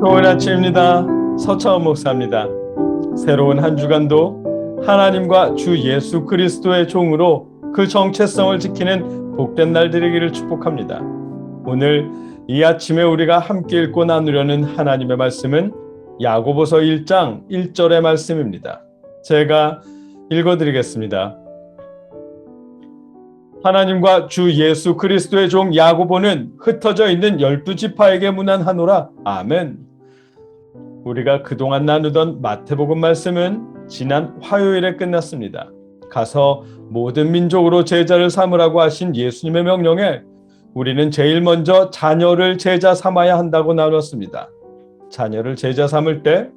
좋은 아침입니다. 서차원 목사입니다. 새로운 한 주간도 하나님과 주 예수 그리스도의 종으로 그 정체성을 지키는 복된 날 되기를 축복합니다. 오늘 이 아침에 우리가 함께 읽고 나누려는 하나님의 말씀은 야고보서 1장 1절의 말씀입니다. 제가 읽어 드리겠습니다. 하나님과 주 예수 그리스도의 종 야고보는 흩어져 있는 열두 지파에게 문안하노라. 아멘. 우리가 그동안 나누던 마태복음 말씀은 지난 화요일에 끝났습니다. 가서 모든 민족으로 제자를 삼으라고 하신 예수님의 명령에 우리는 제일 먼저 자녀를 제자 삼아야 한다고 나눴습니다. 자녀를 제자 삼을 때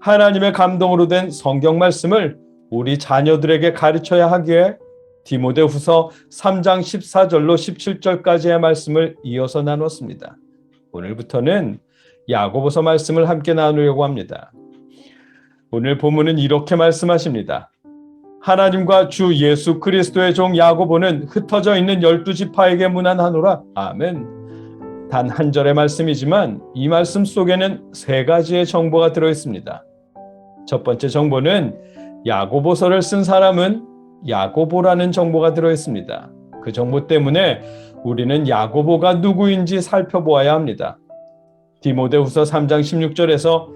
하나님의 감동으로 된 성경 말씀을 우리 자녀들에게 가르쳐야 하기에 디모데후서 3장 14절로 17절까지의 말씀을 이어서 나눴습니다. 오늘부터는 야고보서 말씀을 함께 나누려고 합니다. 오늘 본문은 이렇게 말씀하십니다. 하나님과 주 예수 그리스도의 종 야고보는 흩어져 있는 열두 지파에게 문안하노라. 아멘. 단 한 절의 말씀이지만 이 말씀 속에는 세 가지의 정보가 들어 있습니다. 첫 번째 정보는 야고보서를 쓴 사람은 야고보라는 정보가 들어 있습니다. 그 정보 때문에 우리는 야고보가 누구인지 살펴보아야 합니다. 디모데후서 3장 16절에서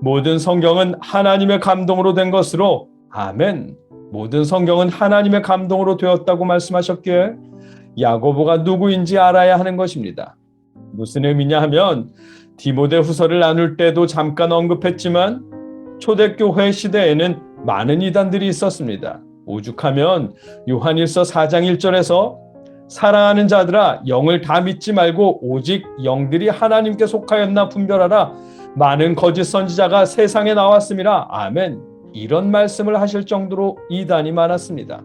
모든 성경은 하나님의 감동으로 된 것으로 아멘. 모든 성경은 하나님의 감동으로 되었다고 말씀하셨기에 야고보가 누구인지 알아야 하는 것입니다. 무슨 의미냐 하면 디모데 후서를 나눌 때도 잠깐 언급했지만 초대교회 시대에는 많은 이단들이 있었습니다. 오죽하면 요한일서 4장 1절에서 사랑하는 자들아 영을 다 믿지 말고 오직 영들이 하나님께 속하였나 분별하라 많은 거짓 선지자가 세상에 나왔음이라 아멘 이런 말씀을 하실 정도로 이단이 많았습니다.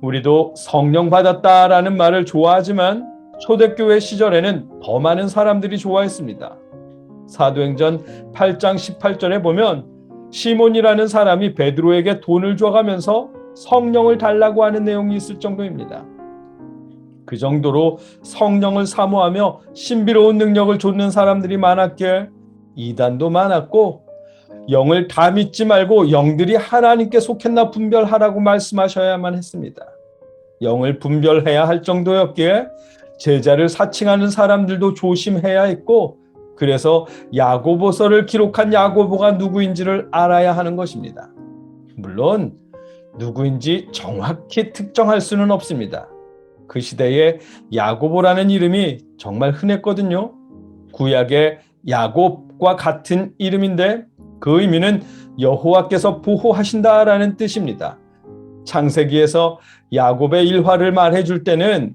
우리도 성령 받았다라는 말을 좋아하지만 초대교회 시절에는 더 많은 사람들이 좋아했습니다. 사도행전 8장 18절에 보면 시몬이라는 사람이 베드로에게 돈을 줘가면서 성령을 달라고 하는 내용이 있을 정도입니다. 그 정도로 성령을 사모하며 신비로운 능력을 좇는 사람들이 많았기에 이단도 많았고 영을 다 믿지 말고 영들이 하나님께 속했나 분별하라고 말씀하셔야만 했습니다. 영을 분별해야 할 정도였기에 제자를 사칭하는 사람들도 조심해야 했고 그래서 야고보서를 기록한 야고보가 누구인지를 알아야 하는 것입니다. 물론 누구인지 정확히 특정할 수는 없습니다. 그 시대에 야고보라는 이름이 정말 흔했거든요. 구약의 야곱과 같은 이름인데 그 의미는 여호와께서 보호하신다라는 뜻입니다. 창세기에서 야곱의 일화를 말해 줄 때는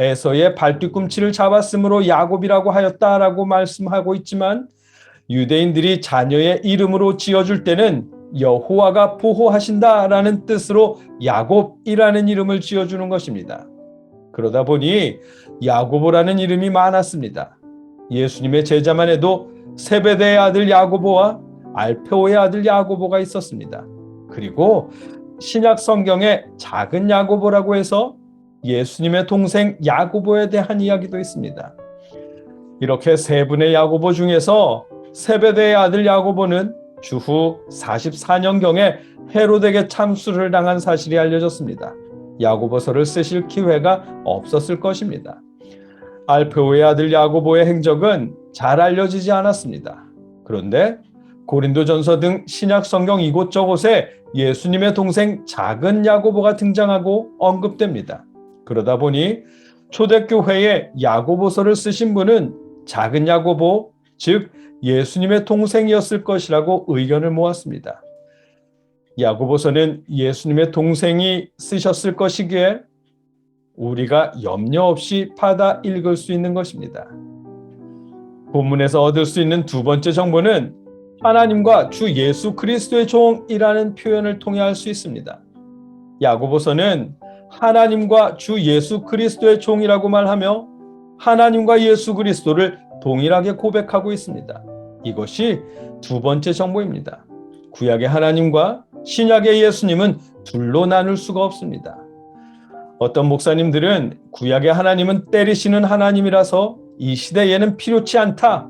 에서의 발뒤꿈치를 잡았으므로 야곱이라고 하였다라고 말씀하고 있지만 유대인들이 자녀의 이름으로 지어줄 때는 여호와가 보호하신다라는 뜻으로 야곱이라는 이름을 지어주는 것입니다. 그러다 보니 야고보라는 이름이 많았습니다. 예수님의 제자만 해도 세베대의 아들 야고보와 알페오의 아들 야고보가 있었습니다. 그리고 신약 성경에 작은 야고보라고 해서 예수님의 동생 야고보에 대한 이야기도 있습니다. 이렇게 세 분의 야고보 중에서 세베대의 아들 야고보는 주후 44년경에 헤로데게 참수를 당한 사실이 알려졌습니다. 야고보서를 쓰실 기회가 없었을 것입니다. 알페오의 아들 야고보의 행적은 잘 알려지지 않았습니다. 그런데 고린도전서 등 신약 성경 이곳저곳에 예수님의 동생 작은 야고보가 등장하고 언급됩니다. 그러다 보니 초대교회에 야고보서를 쓰신 분은 작은 야고보, 즉 예수님의 동생이었을 것이라고 의견을 모았습니다. 야고보서는 예수님의 동생이 쓰셨을 것이기에 우리가 염려 없이 받아 읽을 수 있는 것입니다. 본문에서 얻을 수 있는 두 번째 정보는 하나님과 주 예수 그리스도의 종이라는 표현을 통해 알수 있습니다. 야고보서는 하나님과 주 예수 그리스도의 종이라고 말하며 하나님과 예수 그리스도를 동일하게 고백하고 있습니다. 이것이 두 번째 정보입니다. 구약의 하나님과 신약의 예수님은 둘로 나눌 수가 없습니다. 어떤 목사님들은 구약의 하나님은 때리시는 하나님이라서 이 시대에는 필요치 않다.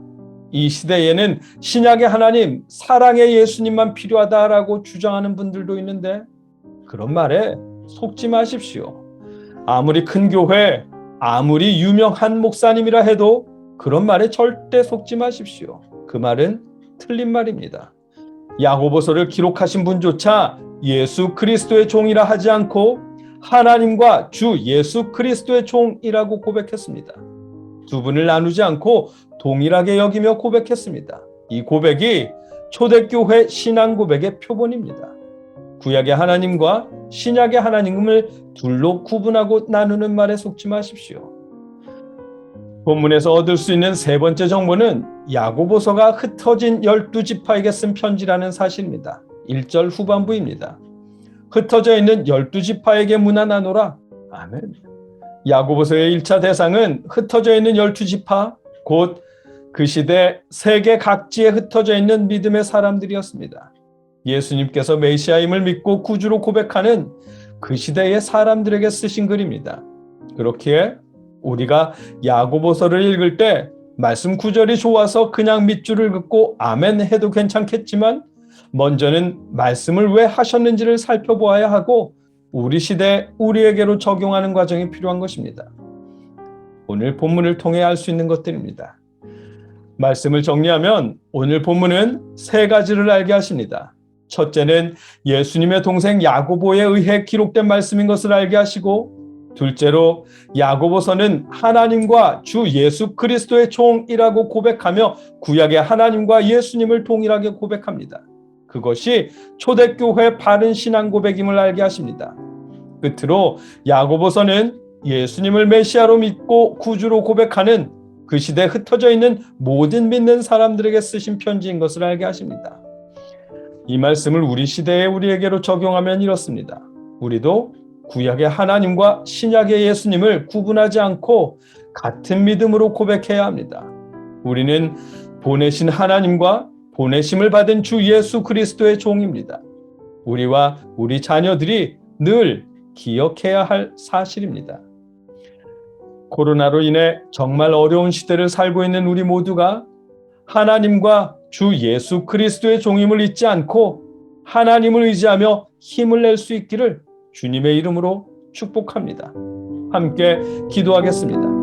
이 시대에는 신약의 하나님, 사랑의 예수님만 필요하다라고 주장하는 분들도 있는데 그런 말에 속지 마십시오. 아무리 큰 교회, 아무리 유명한 목사님이라 해도 그런 말에 절대 속지 마십시오. 그 말은 틀린 말입니다. 야고보서를 기록하신 분조차 예수 그리스도의 종이라 하지 않고 하나님과 주 예수 그리스도의 종이라고 고백했습니다. 두 분을 나누지 않고 동일하게 여기며 고백했습니다. 이 고백이 초대교회 신앙 고백의 표본입니다. 구약의 하나님과 신약의 하나님을 둘로 구분하고 나누는 말에 속지 마십시오. 본문에서 얻을 수 있는 세 번째 정보는 야고보서가 흩어진 열두 지파에게 쓴 편지라는 사실입니다. 1절 후반부입니다. 흩어져 있는 열두 지파에게 문화 나노라. 아멘. 야고보서의 1차 대상은 흩어져 있는 열두 지파, 곧 그 시대 세계 각지에 흩어져 있는 믿음의 사람들이었습니다. 예수님께서 메시아임을 믿고 구주로 고백하는 그 시대의 사람들에게 쓰신 글입니다. 그렇기에 우리가 야고보서를 읽을 때 말씀 구절이 좋아서 그냥 밑줄을 긋고 아멘 해도 괜찮겠지만 먼저는 말씀을 왜 하셨는지를 살펴보아야 하고 우리 시대 우리에게로 적용하는 과정이 필요한 것입니다. 오늘 본문을 통해 알 수 있는 것들입니다. 말씀을 정리하면 오늘 본문은 세 가지를 알게 하십니다. 첫째는 예수님의 동생 야고보에 의해 기록된 말씀인 것을 알게 하시고 둘째로 야고보서는 하나님과 주 예수 그리스도의 종이라고 고백하며 구약의 하나님과 예수님을 동일하게 고백합니다. 그것이 초대교회 바른 신앙 고백임을 알게 하십니다. 끝으로 야고보서는 예수님을 메시아로 믿고 구주로 고백하는 그 시대에 흩어져 있는 모든 믿는 사람들에게 쓰신 편지인 것을 알게 하십니다. 이 말씀을 우리 시대에 우리에게로 적용하면 이렇습니다. 우리도 구약의 하나님과 신약의 예수님을 구분하지 않고 같은 믿음으로 고백해야 합니다. 우리는 보내신 하나님과 보내심을 받은 주 예수 그리스도의 종입니다. 우리와 우리 자녀들이 늘 기억해야 할 사실입니다. 코로나로 인해 정말 어려운 시대를 살고 있는 우리 모두가 하나님과 주 예수 그리스도의 종임을 잊지 않고 하나님을 의지하며 힘을 낼 수 있기를 주님의 이름으로 축복합니다. 함께 기도하겠습니다.